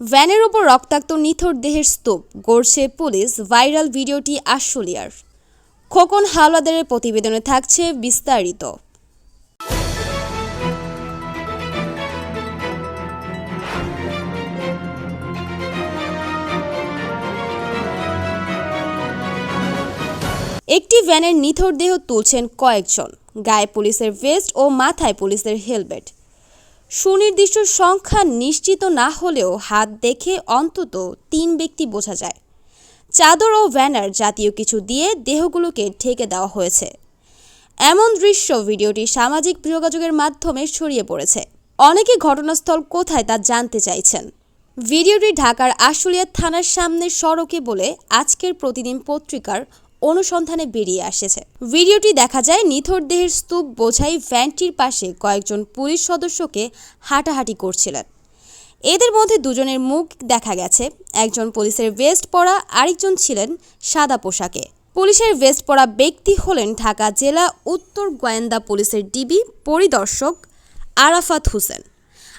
ভ্যানের ওপর রক্তাক্ত নিথর দেহের স্তূপ, গড়ছে পুলিশ ভাইরাল ভিডিওটি আশুলিয়ার। খোকন হাওলাদারের প্রতিবেদনে থাকছে বিস্তারিত। একটি ভ্যানের নিথর দেহ তুলছেন কয়েকজন। গায়ে পুলিশের ভেস্ট ও মাথায় পুলিশের হেলমেট। সুনির্দিষ্ট সংখ্যা নিশ্চিত না হলেও হাত দেখে অন্তত তিন ব্যক্তি বোঝা যায়। চাদর ও ব্যানার জাতীয় কিছু দিয়ে দেহগুলোকে ঢেকে দেওয়া হয়েছে। এমন দৃশ্য ভিডিওটি সামাজিক যোগাযোগের মাধ্যমে ছড়িয়ে পড়েছে। অনেকে ঘটনাস্থল কোথায় তা জানতে চাইছেন। ভিডিওটি ঢাকার আশুলিয়া থানার সামনে সড়কে বলে আজকের প্রতিদিন পত্রিকার অনুসন্ধানে বেরিয়ে আসেছে। ভিডিওটি দেখা যায় নিথর দেহের স্তূপ বোঝাই ভ্যানটির পাশে কয়েকজন পুলিশ সদস্যকে হাঁটাহাঁটি করছিলেন। এদের মধ্যে দুজনের মুখ দেখা গেছে। একজন পুলিশের ভেস্ট পরা, আরেকজন ছিলেন সাদা পোশাকে। পুলিশের ভেস্ট পরা ব্যক্তি হলেন ঢাকা জেলা উত্তর গোয়েন্দা পুলিশের ডিবি পরিদর্শক আরাফাত হোসেন।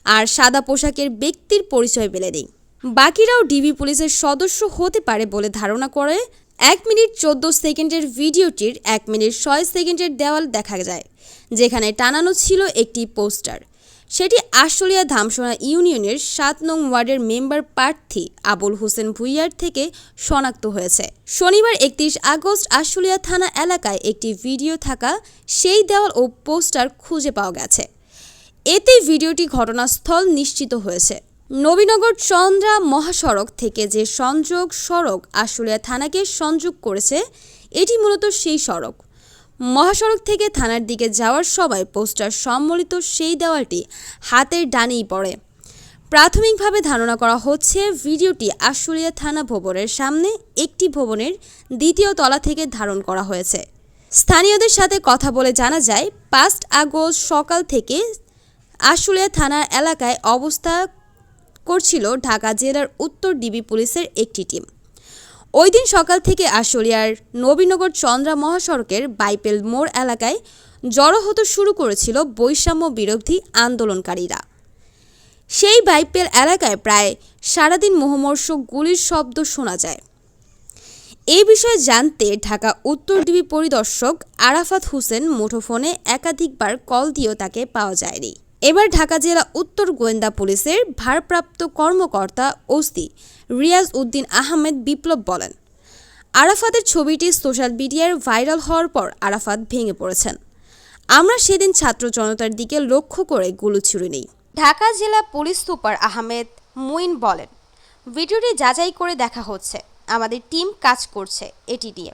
আর সাদা পোশাকের ব্যক্তির পরিচয় মেলেনি বাকিরাও ডিবি পুলিশের সদস্য হতে পারে বলে ধারণা করে এক মিনিট চোদ্দ সেকেন্ডের ভিডিওটির এক মিনিট ছয় সেকেন্ডের দেওয়াল দেখা যায়, যেখানে টানানো ছিল একটি পোস্টার। সেটি আশুলিয়া ধামসোনা ইউনিয়নের সাত নং ওয়ার্ডের মেম্বার প্রার্থী আবুল হোসেন ভুইয়ার থেকে শনাক্ত হয়েছে। শনিবার একত্রিশ আগস্ট আশুলিয়া থানা এলাকায় একটি ভিডিও থাকা সেই দেওয়াল ও পোস্টার খুঁজে পাওয়া গেছে। এতে ভিডিওটি ঘটনাস্থল নিশ্চিত হয়েছে। নবীনগর চন্দ্রা মহাসড়ক থেকে যে সংযোগ সড়ক আশুলিয়া থানাকে সংযোগ করেছে, এটি মূলত সেই সড়ক। মহাসড়ক থেকে থানার দিকে যাওয়ার সময় পোস্টার সম্বলিত সেই দেওয়ালটি হাতের ডানেই পড়ে। প্রাথমিকভাবে ধারণা করা হচ্ছে ভিডিওটি আশুলিয়া থানা ভবনের সামনে একটি ভবনের দ্বিতীয় তলা থেকে ধারণ করা হয়েছে। স্থানীয়দের সাথে কথা বলে জানা যায়, পাঁচ আগস্ট সকাল থেকে আশুলিয়া থানার এলাকায় অবস্থা করছিল ঢাকা জেলার উত্তর ডিবি পুলিশের একটি টিম। ওই দিন সকাল থেকে আশুলিয়ার নবীনগর চন্দ্রা মহাসড়কের বাইপেল মোড় এলাকায় জড়ো হতে শুরু করেছিল বৈষম্য বিরোধী আন্দোলনকারীরা। সেই বাইপেল এলাকায় প্রায় সারাদিন মোহমর্ষ গুলির শব্দ শোনা যায়। এই বিষয়ে জানতে ঢাকা উত্তর ডিবি পরিদর্শক আরাফাত হোসেন মুঠোফোনে একাধিকবার কল দিয়েও তাকে পাওয়া যায়নি। এবার ঢাকা জেলা উত্তর গোয়েন্দা পুলিশের ভারপ্রাপ্ত কর্মকর্তা ওসি রিয়াজ উদ্দিন আহমেদ বিপ্লব বলেন, আরাফাতের ছবিটি সোশ্যাল মিডিয়ায় ভাইরাল হওয়ার পর আরাফাত ভেঙে পড়েছেন। আমরা সেদিন ছাত্র জনতার দিকে লক্ষ্য করে গুলো ছুড়ে নেই। ঢাকা জেলা পুলিশ সুপার আহমেদ মুইন বলেন, ভিডিওটি যাচাই করে দেখা হচ্ছে। আমাদের টিম কাজ করছে এটি নিয়ে।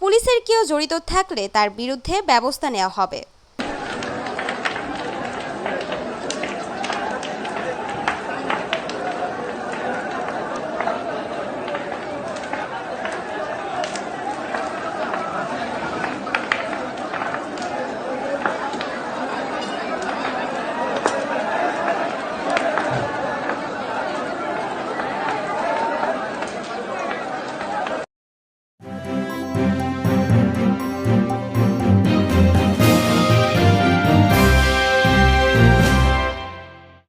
পুলিশের কেউ জড়িত থাকলে তার বিরুদ্ধে ব্যবস্থা নেওয়া হবে।